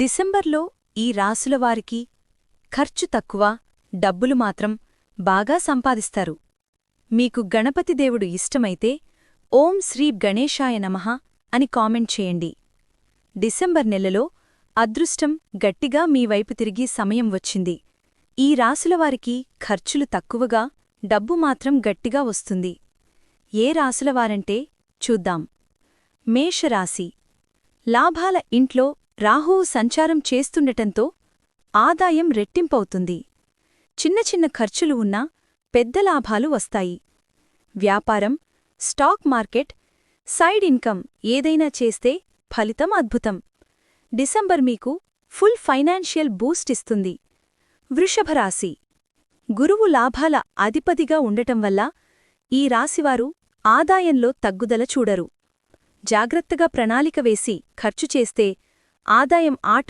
డిసెంబర్లో ఈ రాసులవారికి ఖర్చు తక్కువ డబ్బులు మాత్రం బాగా సంపాదిస్తారు. మీకు గణపతి దేవుడు ఇష్టమైతే ఓం శ్రీ గణేశాయ నమః అని కామెంట్ చేయండి. డిసెంబర్ నెలలో అదృష్టం గట్టిగా మీ వైపు తిరిగి సమయం వచ్చింది. ఈ రాసులవారికి ఖర్చులు తక్కువగా డబ్బు మాత్రం గట్టిగా వస్తుంది. ఏ రాసులవారంటే చూద్దాం. మేషరాశి. లాభాల ఇంట్లో రాహువు సంచారం చేస్తుండటంతో ఆదాయం రెట్టింపవుతుంది. చిన్న చిన్న ఖర్చులు ఉన్నా పెద్ద లాభాలు వస్తాయి. వ్యాపారం స్టాక్ మార్కెట్ సైడ్ ఇన్కమ్ ఏదైనా చేస్తే ఫలితం అద్భుతం. డిసెంబర్ మీకు ఫుల్ ఫైనాన్షియల్ బూస్ట్ ఇస్తుంది. వృషభరాశి గురువు లాభాల అధిపతిగా ఉండటం వల్ల ఈ రాశివారు ఆదాయంలో తగ్గుదల చూడరు. జాగ్రత్తగా ప్రణాళిక వేసి ఖర్చు చేస్తే ఆదాయం ఆట్